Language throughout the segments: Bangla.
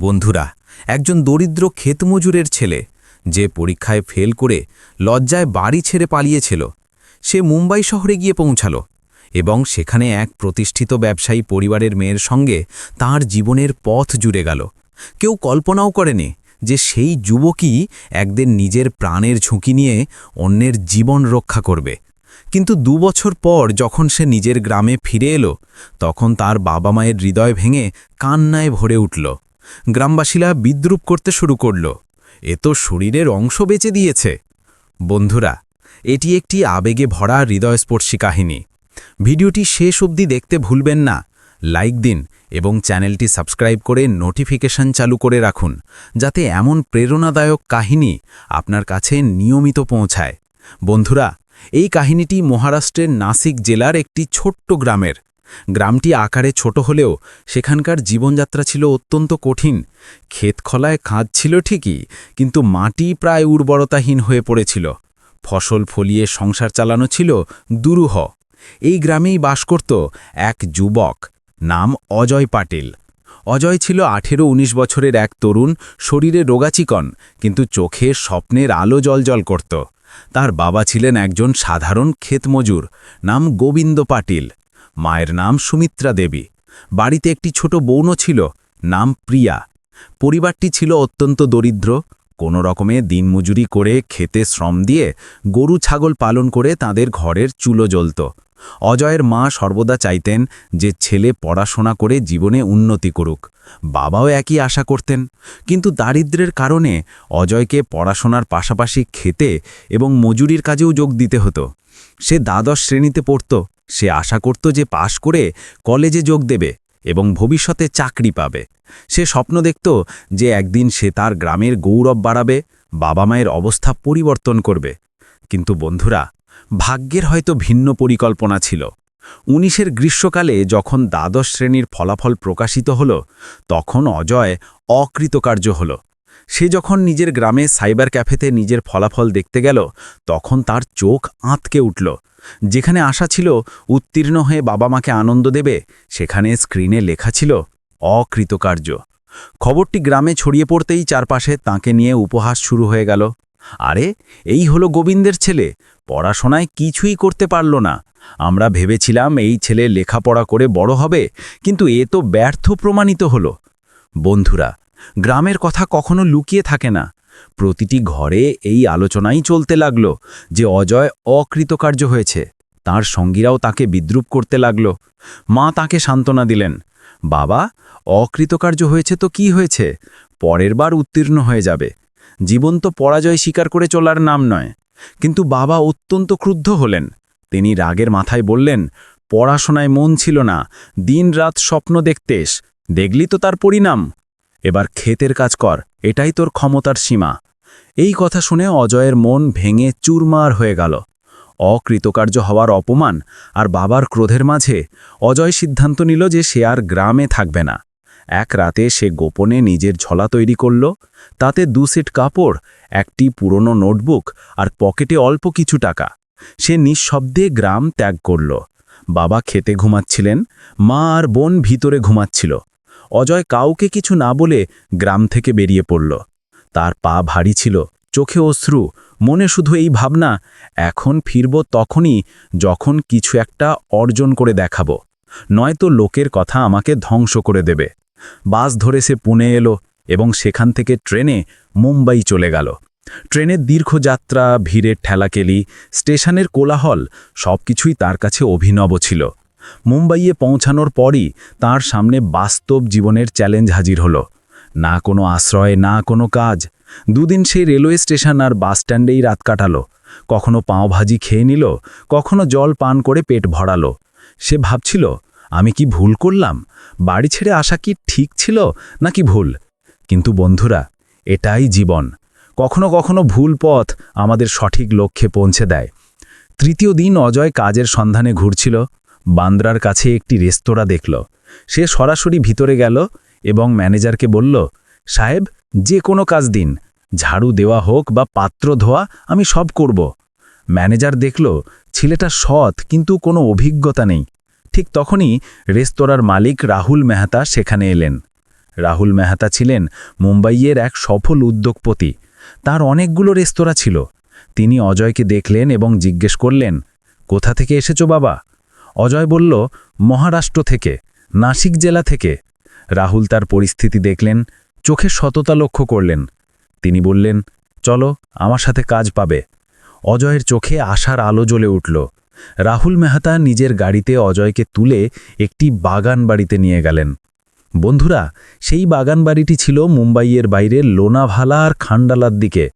বন্ধুরা, একজন দরিদ্র ক্ষেতমজুরের ছেলে, যে পরীক্ষায় ফেল করে লজ্জায় বাড়ি ছেড়ে পালিয়েছিল। সে মুম্বাই শহরে গিয়ে পৌঁছাল এবং সেখানে এক প্রতিষ্ঠিত ব্যবসায়ী পরিবারের মেয়ের সঙ্গে তার জীবনের পথ জুড়ে গেল। কেউ কল্পনাও করেনি যে সেই যুবকই একদিন নিজের প্রাণের ঝুঁকি নিয়ে অন্যের জীবন রক্ষা করবে। কিন্তু দুবছর পর যখন সে নিজের গ্রামে ফিরে এলো, তখন তার বাবা মায়ের হৃদয় ভেঙে কান্নায় ভরে উঠল। গ্রামবাসীরা বিদ্রুপ করতে শুরু করল। এ তো শরীরের অংশ বেঁচে দিয়েছে। বন্ধুরা, এটি একটি আবেগে ভরা হৃদয়স্পর্শী কাহিনী। ভিডিওটি শেষ অবধি দেখতে ভুলবেন না। লাইক দিন এবং চ্যানেলটি সাবস্ক্রাইব করে নোটিফিকেশন চালু করে রাখুন, যাতে এমন প্রেরণাদায়ক কাহিনী আপনার কাছে নিয়মিত পৌঁছায়। বন্ধুরা, এই কাহিনীটি মহারাষ্ট্রের নাসিক জেলার একটি ছোট্ট গ্রামের। গ্রামটি আকারে ছোট হলেও সেখানকার জীবনযাত্রা ছিল অত্যন্ত কঠিন। ক্ষেতখলায় কাঁধ ছিল ঠিকই, কিন্তু মাটি প্রায় উর্বরতাহীন হয়ে পড়েছিল। ফসল ফলিয়ে সংসার চালানো ছিল দুরূহ। এই গ্রামেই বাস করত এক যুবক নাম অজয় পাটিল। অজয় ছিল আঠেরো উনিশ বছরের এক তরুণ, শরীরে রোগাচিকন, কিন্তু চোখে স্বপ্নের আলো জলজল করত। তার বাবা ছিলেন একজন সাধারণ ক্ষেতমজুর, নাম গোবিন্দ পাটিল। মায়ের নাম সুমিত্রা দেবী। বাড়িতে একটি ছোট বৌনও ছিল, নাম প্রিয়া। পরিবারটি ছিল অত্যন্ত দরিদ্র। কোনো রকমে দিনমজুরি করে খেতে শ্রম দিয়ে গরু ছাগল পালন করে তাদের ঘরের চুলো জ্বলত। অজয়ের মা সর্বদা চাইতেন যে ছেলে পড়াশোনা করে জীবনে উন্নতি করুক। বাবাও একই আশা করতেন। কিন্তু দারিদ্র্যের কারণে অজয়কে পড়াশোনার পাশাপাশি খেতে এবং মজুরির কাজেও যোগ দিতে হতো। সে দ্বাদশ শ্রেণীতে পড়ত। সে আশা করত যে পাশ করে কলেজে যোগ দেবে এবং ভবিষ্যতে চাকরি পাবে। সে স্বপ্ন দেখত যে একদিন সে তার গ্রামের গৌরব বাড়াবে, বাবা মায়ের অবস্থা পরিবর্তন করবে। কিন্তু বন্ধুরা, ভাগ্যের হয়তো ভিন্ন পরিকল্পনা ছিল। উনিশের গ্রীষ্মকালে যখন দ্বাদশ শ্রেণির ফলাফল প্রকাশিত হল, তখন অজয় অকৃতকার্য হল। সে যখন নিজের গ্রামে সাইবার ক্যাফেতে নিজের ফলাফল দেখতে গেল, তখন তার চোখ আঁতকে উঠল। যেখানে আশা ছিল উত্তীর্ণ হয়ে বাবা মাকে আনন্দ দেবে, সেখানে স্ক্রিনে লেখা ছিল, অকৃতকার্য। খবরটি গ্রামে ছড়িয়ে পড়তেই চারপাশে তাকে নিয়ে উপহাস শুরু হয়ে গেল। আরে, এই হলো গোবিন্দের ছেলে। পড়াশোনায় কিছুই করতে পারল না। আমরা ভেবেছিলাম এই ছেলে লেখাপড়া করে বড় হবে, কিন্তু এ তো ব্যর্থ প্রমাণিত হল। বন্ধুরা গ্রামের কথা কখনো লুকিয়ে থাকে না। প্রতিটি ঘরে এই আলোচনাই চলতে লাগল যে অজয় অকৃতকার্য হয়েছে। তার সঙ্গীরাও তাকে বিদ্রুপ করতে লাগল। মা তাকে সান্ত্বনা দিলেন, বাবা, অকৃতকার্য হয়েছে তো কি হয়েছে? পরের বার উত্তীর্ণ হয়ে যাবে। জীবন তো পরাজয় স্বীকার করে চলার নাম নয়। কিন্তু বাবা অত্যন্ত ক্রুদ্ধ হলেন। তিনি রাগের মাথায় বললেন, পড়াশোনায় মন ছিল না। দিন রাত স্বপ্ন দেখতেস। দেখলি তো তার পরিণাম। এবার ক্ষেতের কাজ কর, এটাই তোর ক্ষমতার সীমা। এই কথা শুনে অজয়ের মন ভেঙে চুরমার হয়ে গেল। অকৃতকার্য হওয়ার অপমান আর বাবার ক্রোধের মাঝে অজয় সিদ্ধান্ত নিল যে সে আর গ্রামে থাকবে না। এক রাতে সে গোপনে নিজের ঝলা তৈরি করল, তাতে দু সেট কাপড়, একটি পুরনো নোটবুক আর পকেটে অল্প কিছু টাকা। সে নিঃশব্দে গ্রাম ত্যাগ করল। বাবা খেতে ঘুমাচ্ছিলেন, মা আর বোন ভিতরে ঘুমাচ্ছিল। অজয় কাউকে কিছু না বলে গ্রাম থেকে বেরিয়ে পড়ল। তার পা ভারী ছিল, চোখে অশ্রু, মনে শুধু এই ভাবনা, এখন ফিরব তখনই যখন কিছু একটা অর্জন করে দেখাব। নয়তো লোকের কথা আমাকে ধ্বংস করে দেবে। বাস ধরে সে পুনে এলো এবং সেখান থেকে ট্রেনে মুম্বাই চলে গেল। ট্রেনের দীর্ঘ যাত্রা, ভিড়ের ঠেলাকেলি, স্টেশনের কোলাহল সব কিছুই তার কাছে অভিনব ছিল। মুম্বাইয়ে পৌঁছানোর পরই তার সামনে বাস্তব জীবনের চ্যালেঞ্জ হাজির হলো। না কোনো আশ্রয়, না কোনো কাজ। দুদিন সেই রেলওয়ে স্টেশন আর বাসস্ট্যান্ডেই রাত কাটালো। কখনো পাঁওভাজি খেয়ে নিল, কখনো জল পান করে পেট ভরালো। সে ভাবছিল, আমি কি ভুল করলাম? বাড়ি ছেড়ে আসা কি ঠিক ছিল নাকি ভুল? কিন্তু বন্ধুরা, এটাই জীবন। কখনো কখনো ভুল পথ আমাদের সঠিক লক্ষ্যে পৌঁছে দেয়। তৃতীয় দিন অজয় কাজের সন্ধানে ঘুরছিল। বান্দ্রার কাছে একটি রেস্তোরাঁ দেখল। সে সরাসরি ভিতরে গেল এবং ম্যানেজারকে বলল, সাহেব, যে কোনো কাজ দিন। ঝাড়ু দেওয়া হোক বা পাত্র ধোয়া, আমি সব করব। ম্যানেজার দেখল, ছেলেটা সৎ, কিন্তু কোনো অভিজ্ঞতা নেই। ঠিক তখনই রেস্তোরাঁর মালিক রাহুল মেহতা সেখানে এলেন। রাহুল মেহতা ছিলেন মুম্বাইয়ের এক সফল উদ্যোগপতি। তার অনেকগুলো রেস্তোরাঁ ছিল। তিনি অজয়কে দেখলেন এবং জিজ্ঞেস করলেন, কোথা থেকে এসেছ বাবা? অজয় বলল, মহারাষ্ট্র থেকে, নাসিক জেলা থেকে। রাহুল তার পরিস্থিতি দেখলেন, চোখে সততা লক্ষ্য করলেন। তিনি বললেন, চলো, আমার সাথে কাজ পাবে। অজয়ের চোখে আশার আলো জ্বলে উঠল। রাহুল মেহতা নিজের গাড়িতে অজয়কে তুলে একটি বাগান বাড়িতে নিয়ে গেলেন। বন্ধুরা, সেই বাগান বাড়িটি ছিল মুম্বাইয়ের বাইরে লোনাভালা আর খান্ডালার দিকে।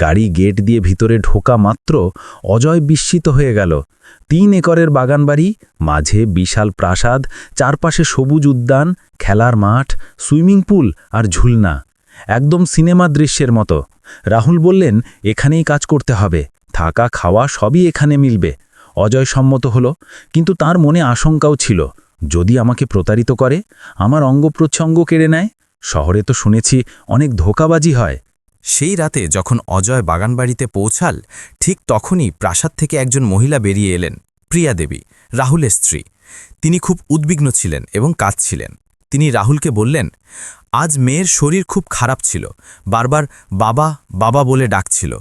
গাড়ি গেট দিয়ে ভিতরে ঢোকা মাত্র অজয় বিস্মিত হয়ে গেল। তিন একরের বাগানবাড়ি, মাঝে বিশাল প্রাসাদ, চারপাশে সবুজ উদ্যান, খেলার মাঠ, সুইমিং পুল আর ঝুলনা। একদম সিনেমা দৃশ্যের মতো। রাহুল বললেন, এখানেই কাজ করতে হবে। থাকা, খাওয়া সবই এখানে মিলবে। অজয় সম্মত হল, কিন্তু তার মনে আশঙ্কাও ছিল। যদি আমাকে প্রতারিত করে, আমার অঙ্গপ্রত্যঙ্গ কেড়ে নেয়? শহরে তো শুনেছি অনেক ধোকাবাজি হয়। সেই রাতে যখন অজয় বাগানবাড়িতে পৌঁছাল, ঠিক তখনই প্রাসাদ থেকে একজন মহিলা বেরিয়ে এলেন, প্রিয়া দেবী, রাহুলের স্ত্রী। তিনি খুব উদ্বিগ্ন ছিলেন এবং কাঁদছিলেন। তিনি রাহুলকে বললেন, আজ মেয়ের শরীর খুব খারাপ ছিল, বারবার বাবা বাবা বলে ডাকছিল।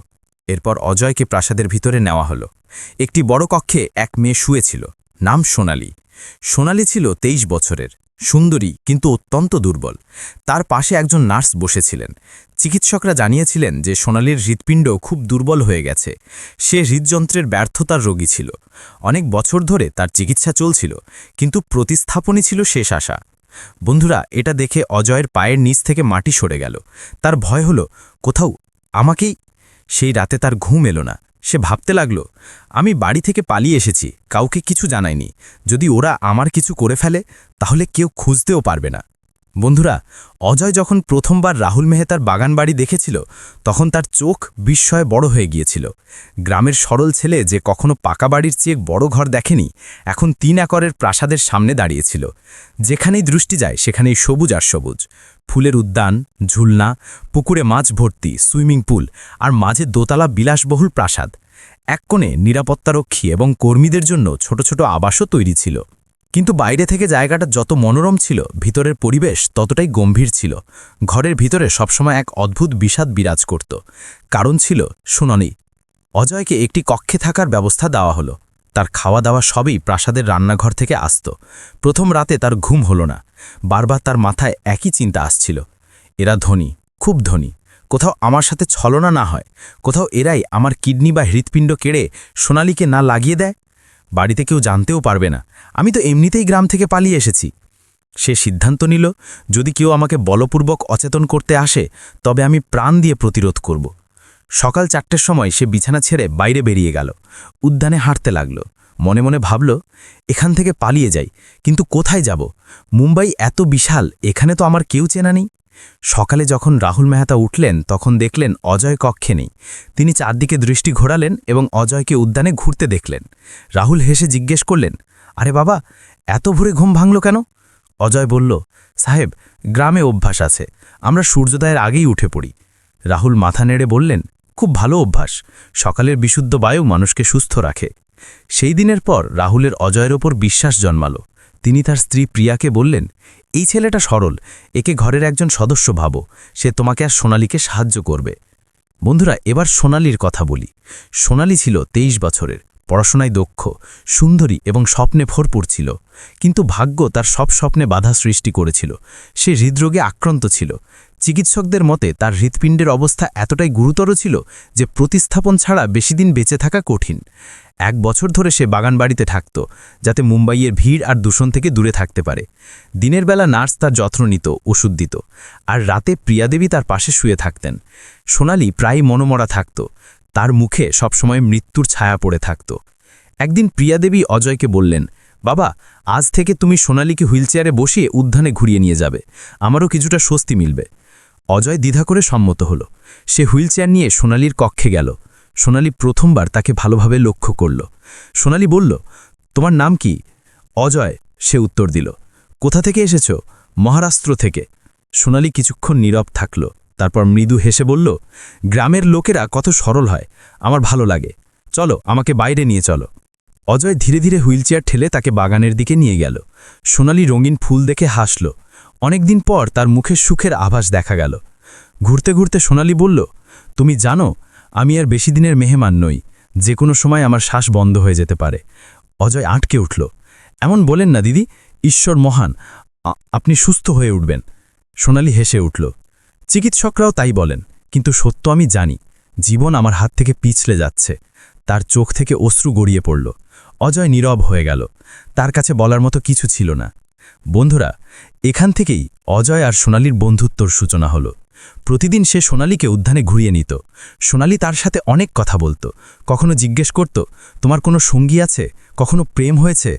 এরপর অজয়কে প্রাসাদের ভিতরে নেওয়া হলো। একটি বড় কক্ষে এক মেয়ে শুয়েছিল নাম সোনালি। সোনালি ছিল তেইশ বছরের। সুন্দরী, কিন্তু অত্যন্ত দুর্বল। তার পাশে একজন নার্স বসেছিলেন। চিকিৎসকরা জানিয়েছিলেন যে সোনালির হৃৎপিণ্ড খুব দুর্বল হয়ে গেছে। সে হৃদযন্ত্রের ব্যর্থতার রোগী ছিল। অনেক বছর ধরে তার চিকিৎসা চলছিল, কিন্তু প্রতিস্থাপনই ছিল শেষ আশা। বন্ধুরা, এটা দেখে অজয়ের পায়ের নিচ থেকে মাটি সরে গেল। তার ভয় হলো, কোথাও আমাকেই? সেই রাতে তার ঘুম এলো না। সে ভাবতে লাগল, আমি বাড়ি থেকে পালিয়ে এসেছি, কাউকে কিছু জানাইনি। যদি ওরা আমার কিছু করে ফেলে, তাহলে কেউ খুঁজতেও পারবে না। বন্ধুরা, অজয় যখন প্রথমবার রাহুল মেহতার বাগান বাড়ি দেখেছিল, তখন তার চোখ বিস্ময়ে বড় হয়ে গিয়েছিল। গ্রামের সরল ছেলে যে কখনো পাকা বাড়ির চেয়ে বড় ঘর দেখেনি, এখন তিন একরের প্রাসাদের সামনে দাঁড়িয়েছিল। যেখানেই দৃষ্টি যায়, সেখানেই সবুজ আর সবুজ। ফুলের উদ্যান, ঝুলনা, পুকুরে মাছ ভর্তি, সুইমিং পুল আর মাঝে দোতলা বিলাসবহুল প্রাসাদ। এক কোণে নিরাপত্তারক্ষী এবং কর্মীদের জন্য ছোট ছোট আবাসও তৈরি ছিল। কিন্তু বাইরে থেকে জায়গাটা যত মনোরম ছিল, ভিতরের পরিবেশ ততটাই গম্ভীর ছিল। ঘরের ভিতরে সবসময় এক অদ্ভুত বিষাদ বিরাজ করত। কারণ ছিল, শুননি, অজয়কে একটি কক্ষে থাকার ব্যবস্থা দেওয়া হলো। তার খাওয়া দাওয়া সবই প্রাসাদের রান্নাঘর থেকে আসত। প্রথম রাতে তার ঘুম হলো না। বারবার তার মাথায় একই চিন্তা আসছিল। এরা ধনী, খুব ধনী। কোথাও আমার সাথে ছলনা না হয়। কোথাও এরাই আমার কিডনি বা হৃৎপিণ্ড কেড়ে সোনালিকে না লাগিয়ে দেয়? বাড়িতে কেউ জানতেও পারবে না। আমি তো এমনিতেই গ্রাম থেকে পালিয়ে এসেছি। সে সিদ্ধান্ত নিল, যদি কেউ আমাকে বলপূর্বক অচেতন করতে আসে, তবে আমি প্রাণ দিয়ে প্রতিরোধ করব। সকাল চারটের সময় সে বিছানা ছেড়ে বাইরে বেরিয়ে গেল। উদ্যানে হাঁটতে লাগল। মনে মনে ভাবল, এখান থেকে পালিয়ে যাই, কিন্তু কোথায় যাব? মুম্বাই এত বিশাল, এখানে তো আমার কেউ চেনা নেই। সকালে যখন রাহুল মেহতা উঠলেন, তখন দেখলেন অজয় কক্ষে নেই। তিনি চারদিকে দৃষ্টি ঘোরালেন এবং অজয়কে উদ্যানে ঘুরতে দেখলেন। রাহুল হেসে জিজ্ঞেস করলেন, আরে বাবা, এত ভোরে ঘুম ভাঙল কেন? অজয় বলল, সাহেব, গ্রামে অভ্যাস আছে, আমরা সূর্যোদয়ের আগেই উঠে পড়ি। রাহুল মাথা নেড়ে বললেন, খুব ভালো অভ্যাস, সকালের বিশুদ্ধ বায়ু মানুষকে সুস্থ রাখে। সেই দিনের পর রাহুলের অজয়ের ওপর বিশ্বাস জন্মালো। তিনি তার স্ত্রী প্রিয়াকে বললেন এই ছেলেটা সরল, একে ঘরের একজন সদস্য ভাবো, সে তোমাকে আর সোনালিকে সাহায্য করবে। বন্ধুরা, এবার সোনালির কথা বলি। সোনালি ছিল তেইশ বছরের, পড়াশোনায় দক্ষ, সুন্দরী এবং স্বপ্নে ভরপুর ছিল। কিন্তু ভাগ্য তার সব স্বপ্নে বাধা সৃষ্টি করেছিল। সে হৃদরোগে আক্রান্ত ছিল। চিকিৎসকদের মতে, তার হৃৎপিণ্ডের অবস্থা এতটাই গুরুতর ছিল যে প্রতিস্থাপন ছাড়া বেশিদিন বেঁচে থাকা কঠিন। এক বছর ধরে সে বাগানবাড়িতে থাকত, যাতে মুম্বাইয়ের ভিড় আর দূষণ থেকে দূরে থাকতে পারে। দিনের বেলা নার্স তার যত্ন নিত, ওষুধ দিত, আর রাতে প্রিয়াদেবী তার পাশে শুয়ে থাকতেন। সোনালি প্রায় মনোমরা থাকত, তার মুখে সবসময় মৃত্যুর ছায়া পড়ে থাকত। একদিন প্রিয়াদেবী অজয়কে বললেন, বাবা, আজ থেকে তুমি সোনালীকে হুইলচেয়ারে বসিয়ে উদ্যানে ঘুরিয়ে নিয়ে যাবে, আমারও কিছুটা স্বস্তি মিলবে। অজয় দ্বিধা করে সম্মত হল। সে হুইলচেয়ার নিয়ে সোনালির কক্ষে গেল। সোনালি প্রথমবার তাকে ভালোভাবে লক্ষ্য করল। সোনালি বলল, তোমার নাম কি? অজয় সে উত্তর দিল, কোথা থেকে এসেছ? মহারাষ্ট্র থেকে। সোনালি কিছুক্ষণ নীরব থাকল, তারপর মৃদু হেসে বলল, গ্রামের লোকেরা কত সরল হয়, আমার ভালো লাগে। চলো, আমাকে বাইরে নিয়ে চলো। অজয় ধীরে ধীরে হুইলচেয়ার ঠেলে তাকে বাগানের দিকে নিয়ে গেল। সোনালি রঙিন ফুল দেখে হাসল অনেকদিন পর তার মুখে সুখের আভাস দেখা গেল। ঘুরতে ঘুরতে সোনালি বলল, তুমি জানো, আমি আর বেশি দিনের মেহমান নই যে কোনো সময় আমার শ্বাস বন্ধ হয়ে যেতে পারে। অজয় আটকে উঠল, এমন বলেন না দিদি, ঈশ্বর মহান আপনি সুস্থ হয়ে উঠবেন। সোনালি হেসে উঠল, চিকিৎসকরাও তাই বলেন, কিন্তু সত্য আমি জানি, জীবন আমার হাত থেকে পিছলে যাচ্ছে, তার চোখ থেকে অশ্রু গড়িয়ে পড়ল। অজয় নীরব হয়ে গেল, তার কাছে বলার মতো কিছু ছিল না। বন্ধুরা, এখান থেকেই অজয় আর সোনালির বন্ধুত্বর সূচনা হলো। প্রতিদিন সে সোনালিকে উদ্যানে ঘুরিয়ে নিত। সোনালি তার সাথে অনেক কথা বলতো। কখনো জিজ্ঞেস করত, তোমার কোনো সঙ্গী আছে? কখনো প্রেম হয়েছে?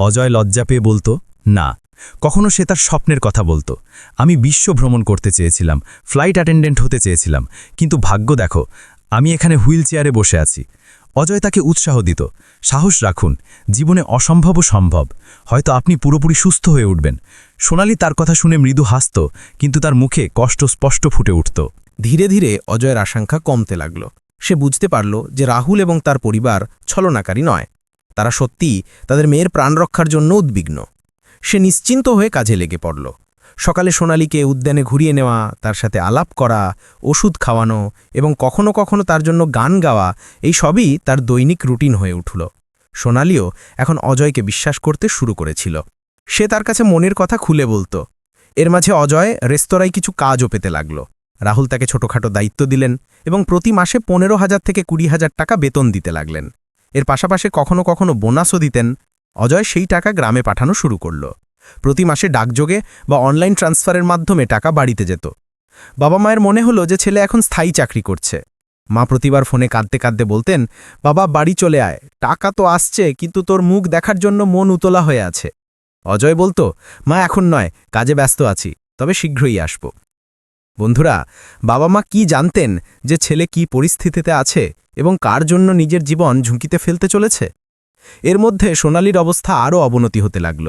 অজয় লজ্জা পেয়ে বলতো, না। কখনো সে তার স্বপ্নের কথা বলতো, আমি বিশ্ব ভ্রমণ করতে চেয়েছিলাম, ফ্লাইট অ্যাটেন্ডেন্ট হতে চেয়েছিলাম, কিন্তু ভাগ্য দেখো, আমি এখানে হুইল চেয়ারে বসে আছি। অজয় তাকে উৎসাহ দিত। সাহস রাখুন, জীবনে অসম্ভবও সম্ভব। হয়তো আপনি পুরোপুরি সুস্থ হয়ে উঠবেন। সোনালি তার কথা শুনে মৃদু হাসত, কিন্তু তার মুখে কষ্ট স্পষ্ট ফুটে উঠত। ধীরে ধীরে অজয়ের আশঙ্কা কমতে লাগল। সে বুঝতে পারল যে রাহুল এবং তার পরিবার ছলনাকারী নয়। তারা সত্যিই তাদের মেয়ের প্রাণ রক্ষার জন্য উদ্বিগ্ন। সে নিশ্চিন্ত হয়ে কাজে লেগে পড়ল। সকালে সোনালীকে উদ্যানে ঘুরিয়ে নেওয়া, তার সাথে আলাপ করা, ওষুধ খাওয়ানো এবং কখনো কখনো তার জন্য গান গাওয়া, এই সবই তার দৈনিক রুটিন হয়ে উঠল। সোনালিও এখন অজয়কে বিশ্বাস করতে শুরু করেছিল। সে তার কাছে মনের কথা খুলে বলতো। এর মাঝে অজয় রেস্তোরাঁয় কিছু কাজও পেতে লাগল। রাহুল তাকে ছোটখাটো দায়িত্ব দিলেন এবং প্রতি মাসে পনেরো হাজার থেকে কুড়ি হাজার টাকা বেতন দিতে লাগলেন। এর পাশাপাশি কখনো কখনো বোনাসও দিতেন। অজয় সেই টাকা গ্রামে পাঠানো শুরু করল। প্রতি মাসে ডাকযোগে বা অনলাইন ট্রান্সফারের মাধ্যমে টাকা বাড়িতে যেত। বাবা মায়ের মনে হলো যে ছেলে এখন স্থায়ী চাকরি করছে। মা প্রতিবার ফোনে কাঁদতে কাঁদতে বলতেন, বাবা, বাড়ি চলে আয়। টাকা তো আসছে, কিন্তু তোর মুখ দেখার জন্য মন উতলা হয়ে আছে। অজয় বলতো, মা, এখন নয়, কাজে ব্যস্ত আছি, তবে শীঘ্রই আসব। বন্ধুরা, বাবা মা কি জানতেন যে ছেলে কি পরিস্থিতিতে আছে এবং কার জন্য নিজের জীবন ঝুঁকিতে ফেলতে চলেছে? এর মধ্যে সোনালির অবস্থা আরও অবনতি হতে লাগল।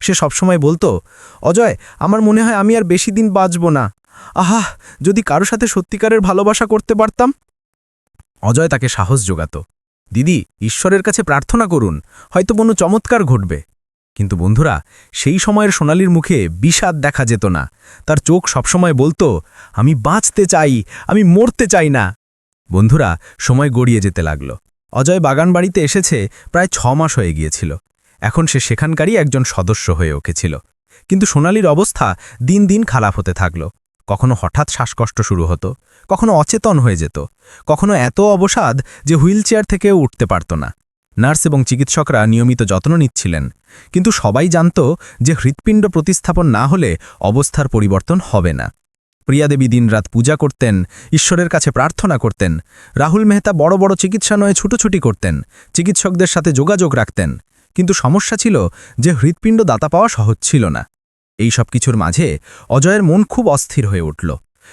সে সবসময় বলতো, অজয়, আমার মনে হয় আমি আর বেশি দিন বাঁচব না। আহা, যদি কারও সাথে সত্যিকারের ভালোবাসা করতে পারতাম? অজয় তাকে সাহস যোগাত, দিদি, ঈশ্বরের কাছে প্রার্থনা করুন, হয়তো কোনো চমৎকার ঘটবে। কিন্তু বন্ধুরা, সেই সময়ের সোনালির মুখে বিষাদ দেখা যেত না। তার চোখ সবসময় বলতো, আমি বাঁচতে চাই, আমি মরতে চাই না। বন্ধুরা, সময় গড়িয়ে যেতে লাগল। অজয় বাগান বাড়িতে এসেছে, প্রায় ছ মাস হয়ে গিয়েছিল। এখন সে সেখানকারই একজন সদস্য হয়ে উঠেছিল। কিন্তু সোনালির অবস্থা দিন দিন খারাপ হতে থাকল। কখনো হঠাৎ শ্বাসকষ্ট শুরু হতো, কখনো অচেতন হয়ে যেত, কখনো এত অবসাদ যে হুইলচেয়ার থেকেও উঠতে পারত না। নার্স এবং চিকিৎসকরা নিয়মিত যত্ন নিচ্ছিলেন, কিন্তু সবাই জানত যে হৃৎপিণ্ড প্রতিস্থাপন না হলে অবস্থার পরিবর্তন হবে না। প্রিয়াদেবী দিনরাত পূজা করতেন, ঈশ্বরের কাছে প্রার্থনা করতেন, রাহুল মেহতা বড় বড় চিকিৎসালয়ে ছুটোছুটি করতেন, চিকিৎসকদের সাথে যোগাযোগ রাখতেন কিন্তু সমস্যা ছিল যে হৃৎপিণ্ড দাতা পাওয়া সহজ ছিল না। এই সব কিছুর মাঝে অজয়ের মন খুব অস্থির হয়ে উঠল।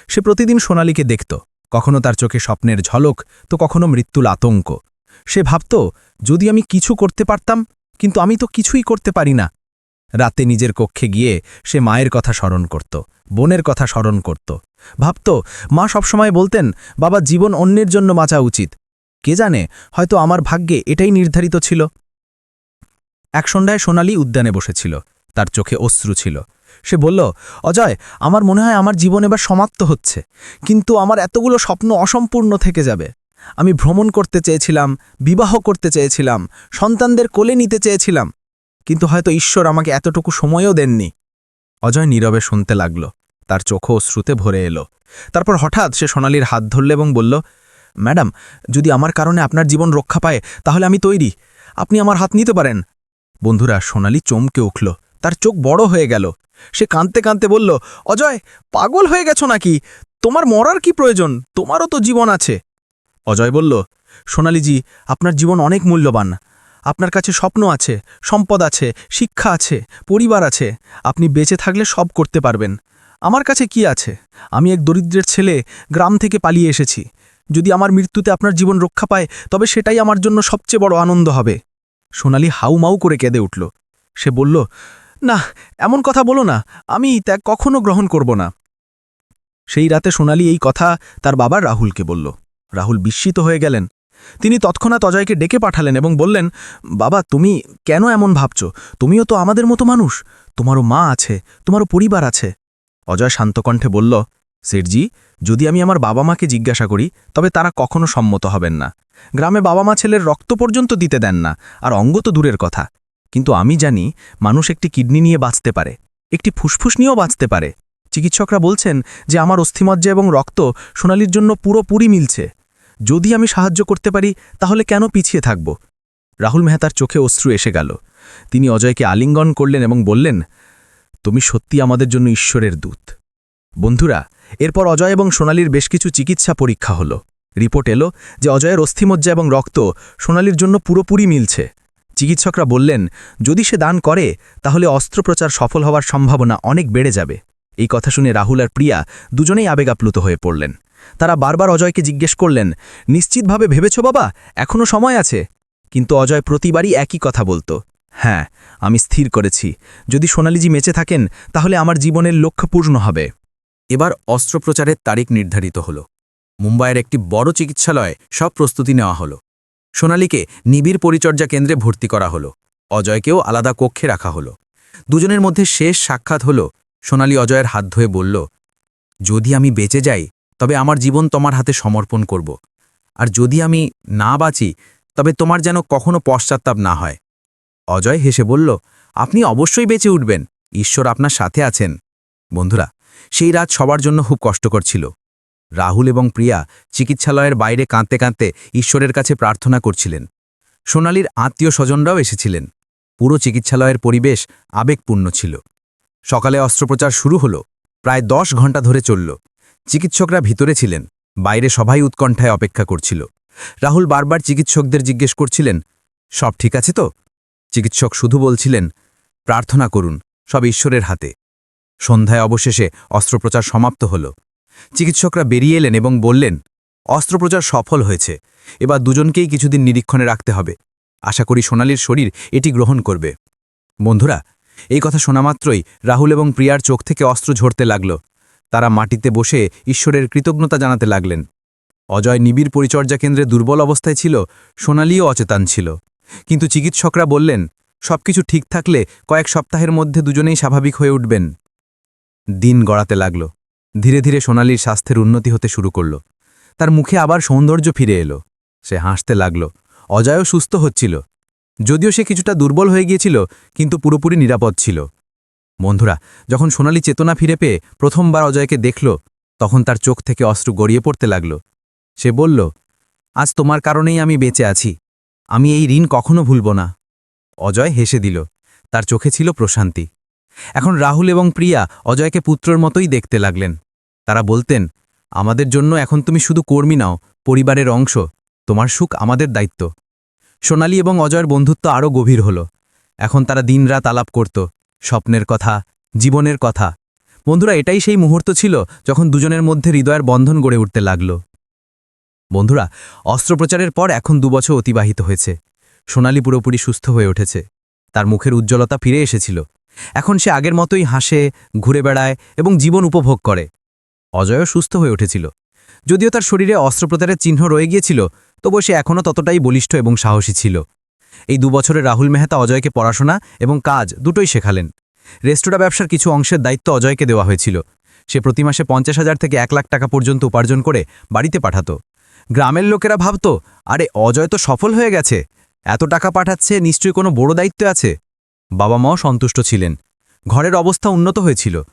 সে প্রতিদিন সোনালীকে দেখত। কখনো তার চোখে স্বপ্নের ঝলক, তো কখনো মৃত্যুর আতঙ্ক। সে ভাবত, যদি আমি কিছু করতে পারতাম, কিন্তু আমি তো কিছুই করতে পারি না। রাতে নিজের কক্ষে গিয়ে সে মায়ের কথা স্মরণ করত, বোনের কথা স্মরণ করত। ভাবত, মা সবসময় বলতেন, বাবা, জীবন অন্যের জন্য বাঁচা উচিত। কে জানে, হয়তো আমার ভাগ্যে এটাই নির্ধারিত ছিল। এক সন্ধ্যায় সোনালি উদ্যানে বসেছিল। তার চোখে অশ্রু ছিল। সে বলল, অজয়, আমার মনে হয় আমার জীবন এবার সমাপ্ত হচ্ছে। কিন্তু আমার এতগুলো স্বপ্ন অসম্পূর্ণ থেকে যাবে। আমি ভ্রমণ করতে চেয়েছিলাম, বিবাহ করতে চেয়েছিলাম, সন্তানদের কোলে নিতে চেয়েছিলাম। কিন্তু হয়তো ঈশ্বর আমাকে এতটুকু সময়ও দেননি। অজয় নীরবে শুনতে লাগল। তার চোখও শ্রুতে ভরে এলো। তারপর হঠাৎ সে সোনালির হাত ধরল এবং বলল, ম্যাডাম, যদি আমার কারণে আপনার জীবন রক্ষা পায়, তাহলে আমি তৈরি। আপনি আমার হাত নিতে পারেন। বন্ধুরা, সোনালি চমকে উঠল। তার চোখ বড় হয়ে গেল। সে কাঁদতে কাঁদতে বলল, অজয়, পাগল হয়ে গেছ নাকি? তোমার মরার কি প্রয়োজন? তোমারও তো জীবন আছে। অজয় বলল, সোনালিজি, আপনার জীবন অনেক মূল্যবান। আপনার কাছে স্বপ্ন আছে, সম্পদ আছে, শিক্ষা আছে, পরিবার আছে। আপনি বেঁচে থাকলে সব করতে পারবেন। আমার কাছে কি আছে? আমি এক দরিদ্রের ছেলে, গ্রাম থেকে পালিয়ে এসেছি। যদি আমার মৃত্যুতে আপনার জীবন রক্ষা পায়, তবে সেটাই আমার জন্য সবচেয়ে বড় আনন্দ হবে। সোনালি হাউমাউ করে কেঁদে উঠল। সে বলল, না, এমন কথা বলো না, আমি ত্যাগ কখনো গ্রহণ করব না। সেই রাতে সোনালি এই কথা তার বাবা রাহুলকে বলল। রাহুল বিস্মিত হয়ে গেলেন। তিনি তৎক্ষণাৎ অজয়কে ডেকে পাঠালেন এবং বললেন, বাবা, তুমি কেন এমন ভাবছ? তুমিও তো আমাদের মতো মানুষ। তোমারও মা আছে, তোমারও পরিবার আছে। অজয় শান্তকণ্ঠে বলল সেঠজি, যদি আমি আমার বাবা মাকে জিজ্ঞাসা করি, তবে তারা কখনো সম্মত হবেন না। গ্রামে বাবা মা ছেলের রক্ত পর্যন্ত দিতে দেন না, আর অঙ্গ তো দূরের কথা। কিন্তু আমি জানি, মানুষ একটি কিডনি নিয়ে বাঁচতে পারে, একটি ফুসফুস নিয়েও বাঁচতে পারে। চিকিৎসকরা বলছেন যে আমার অস্থিমজ্জা এবং রক্ত সোনালির জন্য পুরোপুরি মিলছে। যদি আমি সাহায্য করতে পারি, তাহলে কেন পিছিয়ে থাকব? রাহুল মেহতার চোখে অশ্রু এসে গেল। তিনি অজয়কে আলিঙ্গন করলেন এবং বললেন, তুমি সত্যি আমাদের জন্য ঈশ্বরের দূত। বন্ধুরা এরপর অজয় এবং সোনালির বেশ কিছু চিকিৎসা পরীক্ষা হল। রিপোর্ট এলো যে অজয়ের অস্থিমজ্জা এবং রক্ত সোনালির জন্য পুরোপুরি মিলছে। চিকিৎসকরা বললেন, যদি সে দান করে, তাহলে অস্ত্রোপচার সফল হওয়ার সম্ভাবনা অনেক বেড়ে যাবে। এই কথা শুনে রাহুল আর প্রিয়া দুজনেই আবেগাপ্লুত হয়ে পড়লেন। তারা বারবার অজয়কে জিজ্ঞেস করলেন, নিশ্চিতভাবে ভেবেছ বাবা এখনও সময় আছে? কিন্তু অজয় প্রতিবারই একই কথা বলতো হ্যাঁ আমি স্থির করেছি। যদি সোনালিজি মেচে থাকেন, তাহলে আমার জীবনের লক্ষ্য পূর্ণ হবে। এবার অস্ত্রোপচারের তারিখ নির্ধারিত হল। মুম্বাইয়ের একটি বড় চিকিৎসালয়ে সব প্রস্তুতি নেওয়া হল। সোনালীকে নিবিড় পরিচর্যা কেন্দ্রে ভর্তি করা হল। অজয়কেও আলাদা কক্ষে রাখা হল। দুজনের মধ্যে শেষ সাক্ষাৎ হল। সোনালী অজয়ের হাত ধুয়ে বলল, যদি আমি বেঁচে যাই, তবে আমার জীবন তোমার হাতে সমর্পণ করব। আর যদি আমি না বাঁচি, তবে তোমার যেন কখনো পশ্চাত্তাপ না হয়। অজয় হেসে বলল, আপনি অবশ্যই বেঁচে উঠবেন। ঈশ্বর আপনার সাথে আছেন। বন্ধুরা সেই রাত সবার জন্য খুব কষ্টকর ছিল। রাহুল এবং প্রিয়া চিকিৎসালয়ের বাইরে কাঁদতে কাঁদতে ঈশ্বরের কাছে প্রার্থনা করছিলেন। সোনালির আত্মীয় স্বজনরাও এসেছিলেন। পুরো চিকিৎসালয়ের পরিবেশ আবেগপূর্ণ ছিল। সকালে অস্ত্রোপচার শুরু হলো, প্রায় দশ ঘণ্টা ধরে চলল। চিকিৎসকরা ভিতরে ছিলেন, বাইরে সবাই উৎকণ্ঠায় অপেক্ষা করছিল। রাহুল বারবার চিকিৎসকদের জিজ্ঞেস করছিলেন, সব ঠিক আছে তো? চিকিৎসক শুধু বলছিলেন, প্রার্থনা করুন, সব ঈশ্বরের হাতে। সন্ধ্যায় অবশেষে অস্ত্রোপচার সমাপ্ত হল। চিকিৎসকরা বেরিয়ে এলেন এবং বললেন, অস্ত্রোপচার সফল হয়েছে। এবার দুজনকেই কিছুদিন নিরীক্ষণে রাখতে হবে। আশা করি সোনালির শরীর এটি গ্রহণ করবে। বন্ধুরা, এই কথা শোনামাত্রই রাহুল এবং প্রিয়ার চোখ থেকে অস্ত্র ঝরতে লাগল। তারা মাটিতে বসে ঈশ্বরের কৃতজ্ঞতা জানাতে লাগলেন। অজয় নিবিড় পরিচর্যা কেন্দ্রে দুর্বল অবস্থায় ছিল, সোনালিও অচেতন ছিল। কিন্তু চিকিৎসকরা বললেন, সবকিছু ঠিক থাকলে কয়েক সপ্তাহের মধ্যে দুজনেই স্বাভাবিক হয়ে উঠবেন। দিন গড়াতে লাগল। ধীরে ধীরে সোনালির স্বাস্থ্যের উন্নতি হতে শুরু করল। তার মুখে আবার সৌন্দর্য ফিরে এলো। সে হাসতে লাগল। অজয়ও সুস্থ হচ্ছিল। যদিও সে কিছুটা দুর্বল হয়ে গিয়েছিল, কিন্তু পুরোপুরি নিরাপদ ছিল। বন্ধুরা, যখন সোনালি চেতনা ফিরে পেয়ে প্রথমবার অজয়কে দেখল, তখন তার চোখ থেকে অস্ত্র গড়িয়ে পড়তে লাগল। সে বলল, আজ তোমার কারণেই আমি বেঁচে আছি। আমি এই ঋণ কখনো ভুলব না। অজয় হেসে দিল। তার চোখে ছিল প্রশান্তি। এখন রাহুল এবং প্রিয়া অজয়কে পুত্রর মতোই দেখতে লাগলেন। তারা বলতেন, আমাদের জন্য এখন তুমি শুধু কর্মী নাও, পরিবারের অংশ। তোমার সুখ আমাদের দায়িত্ব। সোনালি এবং অজয়ের বন্ধুত্ব আরও গভীর হল। এখন তারা দিনরাত আলাপ করত, স্বপ্নের কথা, জীবনের কথা। বন্ধুরা, এটাই সেই মুহূর্ত ছিল যখন দুজনের মধ্যে হৃদয়ের বন্ধন গড়ে উঠতে লাগল। বন্ধুরা, অস্ত্রোপচারের পর এখন দুবছর অতিবাহিত হয়েছে। সোনালি পুরোপুরি সুস্থ হয়ে উঠেছে। তার মুখের উজ্জ্বলতা ফিরে এসেছিল। এখন সে আগের মতোই হাসে, ঘুরে বেড়ায় এবং জীবন উপভোগ করে। অজয়ও সুস্থ হয়ে উঠেছিল। যদিও তার শরীরে অস্ত্রোপচারের চিহ্ন রয়ে গিয়েছিল তবু সে এখনও ততটাই বলিষ্ঠ এবং সাহসী ছিল। এই দুবছরে রাহুল মেহতা অজয়কে পড়াশোনা এবং কাজ দুটোই শেখালেন। রেস্তোরাঁ ব্যবসার কিছু অংশের দায়িত্ব অজয়কে দেওয়া হয়েছিল। সে প্রতি মাসে পঞ্চাশ হাজার থেকে এক লাখ টাকা পর্যন্ত উপার্জন করে বাড়িতে পাঠাত। গ্রামের লোকেরা ভাবত, আরে, অজয় তো সফল হয়ে গেছে। এত টাকা পাঠাচ্ছে, নিশ্চয়ই কোনো বড় দায়িত্ব আছে? বাবা মাও সন্তুষ্ট ছিলেন। ঘরের অবস্থা উন্নত হয়েছিল।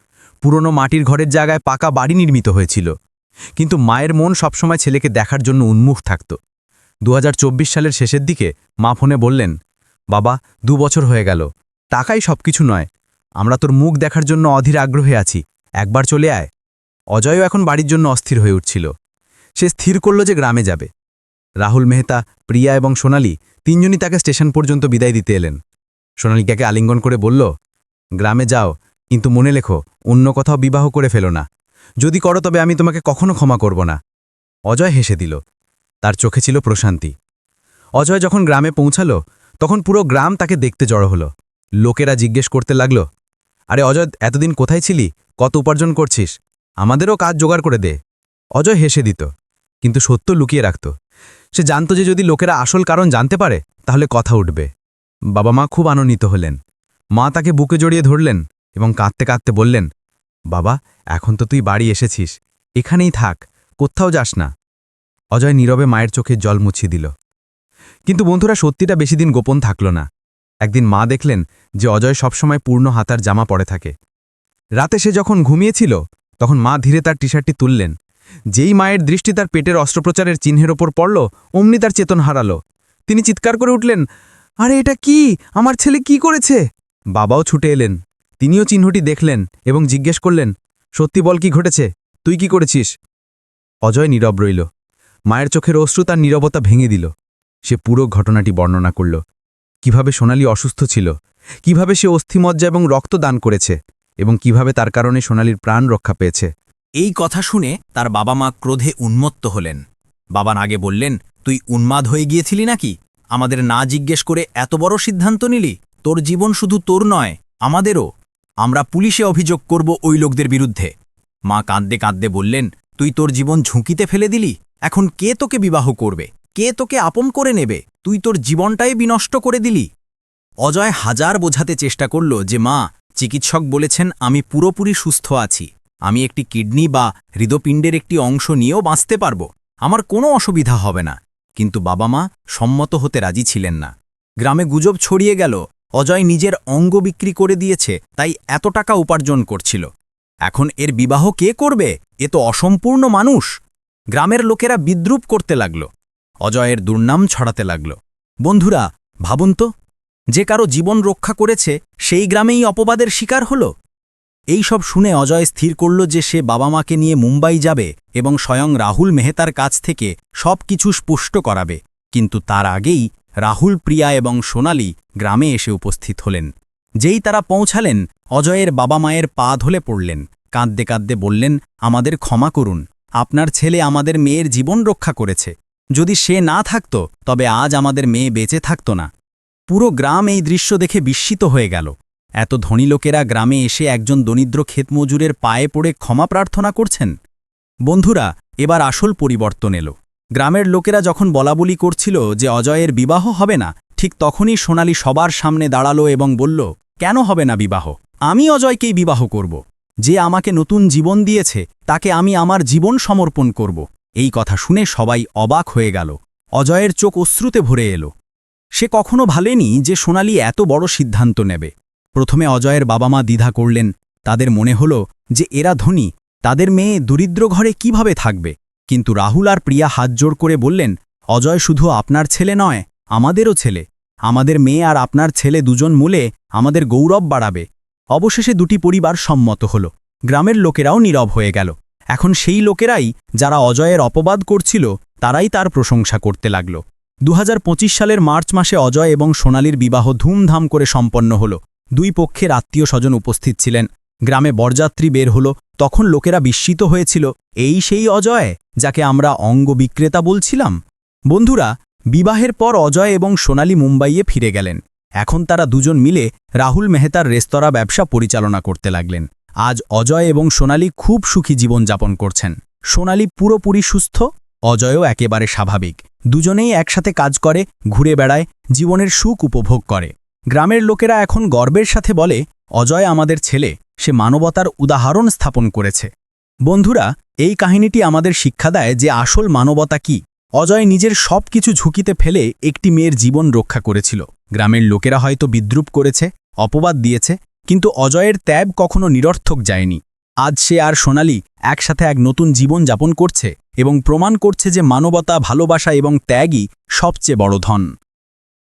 পুরনো মাটির ঘরের জায়গায় পাকা বাড়ি নির্মিত হয়েছিল। কিন্তু মায়ের মন সবসময় ছেলেকে দেখার জন্য উন্মুখ থাকত। দু হাজার চব্বিশ সালের শেষের দিকে মা ফোনে বললেন, বাবা, দু বছর হয়ে গেল। টাকাই সবকিছু নয়। আমরা তোর মুখ দেখার জন্য অধীর আগ্রহে আছি। একবার চলে আয়। অজয়ও এখন বাড়ির জন্য অস্থির হয়ে উঠছিল। সে স্থির করল যে গ্রামে যাবে। রাহুল মেহতা, প্রিয়া এবং সোনালি তিনজনই তাকে স্টেশন পর্যন্ত বিদায় দিতে এলেন। সোনালিকাকে আলিঙ্গন করে বলল, গ্রামে যাও, কিন্তু মনে লেখো, অন্য কোথাও বিবাহ করে ফেলো না। যদি করো তবে আমি তোমাকে কখনো ক্ষমা করব না। অজয় হেসে দিল। তার চোখে ছিল প্রশান্তি। অজয় যখন গ্রামে পৌঁছালো, তখন পুরো গ্রাম তাকে দেখতে জড়ো হলো। লোকেরা জিজ্ঞেস করতে লাগল, আরে অজয়, এতদিন কোথায় ছিলি? কত উপার্জন করছিস? আমাদেরও কাজ জোগাড় করে দে। অজয় হেসে দিত, কিন্তু সত্য লুকিয়ে রাখত। সে জানত যে যদি লোকেরা আসল কারণ জানতে পারে, তাহলে কথা উঠবে। বাবা মা খুব আনন্দিত হলেন। মা তাকে বুকে জড়িয়ে ধরলেন এবং কাঁদতে কাঁদতে বললেন, বাবা, এখন তো তুই বাড়ি এসেছিস। এখানেই থাক, কোথাও যাস না। অজয় নীরবে মায়ের চোখে জল মুছিয়ে দিল। কিন্তু বন্ধুরা, সত্যিটা বেশি দিন গোপন থাকল না। একদিন মা দেখলেন যে অজয় সবসময় পূর্ণ হাতার জামা পরে থাকে। রাতে সে যখন ঘুমিয়েছিল, তখন মা ধীরে তার টি শার্টটি তুললেন। যেই মায়ের দৃষ্টি তার পেটের অস্ত্রোপচারের চিহ্নের ওপর পড়ল, অমনি তার চেতন হারালো। তিনি চিৎকার করে উঠলেন আরে এটা কি? আমার ছেলে কি করেছে? বাবাও ছুটে এলেন। তিনিও চিহ্নটি দেখলেন এবং জিজ্ঞেস করলেন, সত্যি বল কি ঘটেছে? তুই কি করেছিস? অজয় নীরব রইল। মায়ের চোখের অশ্রু তার নীরবতা ভেঙে দিল। সে পুরো ঘটনাটি বর্ণনা করল। কীভাবে সোনালি অসুস্থ ছিল, কীভাবে সে অস্থিমজ্জা এবং রক্ত দান করেছে, এবং কীভাবে তার কারণে সোনালির প্রাণ রক্ষা পেয়েছে। এই কথা শুনে তার বাবা মা ক্রোধে উন্মত্ত হলেন। বাবা আগে বললেন, তুই উন্মাদ হয়ে গিয়েছিলি নাকি? আমাদের না জিজ্ঞেস করে এত বড় সিদ্ধান্ত নিলি? তোর জীবন শুধু তোর নয়, আমাদেরও। আমরা পুলিশে অভিযোগ করব ওই লোকদের বিরুদ্ধে। মা কাঁদতে কাঁদতে বললেন, তুই তোর জীবন ঝুঁকিতে ফেলে দিলি? এখন কে তোকে বিবাহ করবে? কে তোকে আপন করে নেবে? তুই তোর জীবনটাই বিনষ্ট করে দিলি? অজয় হাজার বোঝাতে চেষ্টা করল যে, মা, চিকিৎসক বলেছেন আমি পুরোপুরি সুস্থ আছি। আমি একটি কিডনি বা হৃদপিণ্ডের একটি অংশ নিয়েও বাঁচতে পারব। আমার কোনো অসুবিধা হবে না। কিন্তু বাবা মা সম্মত হতে রাজি ছিলেন না। গ্রামে গুজব ছড়িয়ে গেল, অজয় নিজের অঙ্গ বিক্রি করে দিয়েছে, তাই এত টাকা উপার্জন করছিল। এখন এর বিবাহ কে করবে? এ তো অসম্পূর্ণ মানুষ। গ্রামের লোকেরা বিদ্রুপ করতে লাগল। অজয়ের দুর্নাম ছড়াতে লাগল। বন্ধুরা, ভাবুন তো, যে কারও জীবন রক্ষা করেছে, সেই গ্রামেই অপবাদের শিকার হল? এই সব শুনে অজয় স্থির করল যে সে বাবা মাকে নিয়ে মুম্বাই যাবে এবং স্বয়ং রাহুল মেহতার কাছ থেকে সব কিছু স্পুষ্ট করাবে। কিন্তু তার আগেই রাহুল, প্রিয়া এবং সোনালি গ্রামে এসে উপস্থিত হলেন। যেই তারা পৌঁছালেন, অজয়ের বাবা মায়ের পা ধলে পড়লেন। কাঁদতে কাঁদতে বললেন, আমাদের ক্ষমা করুন। আপনার ছেলে আমাদের মেয়ের জীবন রক্ষা করেছে। যদি সে না থাকত, তবে আজ আমাদের মেয়ে বেঁচে থাকত না। পুরো গ্রাম এই দৃশ্য দেখে বিস্মিত হয়ে গেল। এত ধনী লোকেরা গ্রামে এসে একজন দরিদ্র ক্ষেতমজুরের পায়ে পড়ে ক্ষমা প্রার্থনা করছেন? বন্ধুরা, এবার আসল পরিবর্তন এলো। গ্রামের লোকেরা যখন বলাবলি করছিল যে অজয়ের বিবাহ হবে না, ঠিক তখনই সোনালি সবার সামনে দাঁড়াল এবং বলল, কেন হবে না বিবাহ? আমি অজয়কেই বিবাহ করব। যে আমাকে নতুন জীবন দিয়েছে, তাকে আমি আমার জীবন সমর্পণ করব। এই কথা শুনে সবাই অবাক হয়ে গেল। অজয়ের চোখ অশ্রুতে ভরে এলো। সে কখনো ভালেনি যে সোনালি এত বড় সিদ্ধান্ত নেবে। প্রথমে অজয়ের বাবা মা দ্বিধা করলেন, তাদের মনে হল যে এরা ধনী, তাদের মেয়ে দরিদ্র ঘরে কীভাবে থাকবে? কিন্তু রাহুল আর প্রিয়া হাত জোড় করে বললেন, অজয় শুধু আপনার ছেলে নয়, আমাদেরও ছেলে। আমাদের মেয়ে আর আপনার ছেলে দুজন মূলে আমাদের গৌরব বাড়াবে। অবশেষে দুটি পরিবার সম্মত হল। গ্রামের লোকেরাও নীরব হয়ে গেল। এখন সেই লোকেরাই যারা অজয়ের অপবাদ করছিল, তারাই তার প্রশংসা করতে লাগল। দু হাজার পঁচিশ সালের মার্চ মাসে অজয় এবং সোনালির বিবাহ ধুমধাম করে সম্পন্ন হল। দুই পক্ষের আত্মীয় স্বজন উপস্থিত ছিলেন। গ্রামে বরযাত্রী বের হল, তখন লোকেরা বিস্মিত হয়েছিল, এই সেই অজয়, যাকে আমরা অঙ্গ বিক্রেতা বলছিলাম? বন্ধুরা, বিবাহের পর অজয় এবং সোনালি মুম্বাইয়ে ফিরে গেলেন। এখন তারা দুজন মিলে রাহুল মেহতার রেস্তোরাঁ ব্যবসা পরিচালনা করতে লাগলেন। আজ অজয় এবং সোনালি খুব সুখী জীবনযাপন করছেন। সোনালি পুরোপুরি সুস্থ, অজয়ও একেবারে স্বাভাবিক। দুজনেই একসাথে কাজ করে, ঘুরে বেড়ায়, জীবনের সুখ উপভোগ করে। গ্রামের লোকেরা এখন গর্বের সাথে বলে, অজয় আমাদের ছেলে, সে মানবতার উদাহরণ স্থাপন করেছে। বন্ধুরা, এই কাহিনীটি আমাদের শিক্ষা দেয় যে আসল মানবতা কি। অজয় নিজের সব কিছু ঝুঁকিতে ফেলে একটি মেয়ের জীবন রক্ষা করেছিল। গ্রামের লোকেরা হয়তো বিদ্রুপ করেছে, অপবাদ দিয়েছে, কিন্তু অজয়ের ত্যাব কখনো নিরর্থক যায়নি। আজ সে আর সোনালি একসাথে এক নতুন জীবন যাপন করছে এবং প্রমাণ করছে যে মানবতা, ভালোবাসা এবং ত্যাগই সবচেয়ে বড় ধন।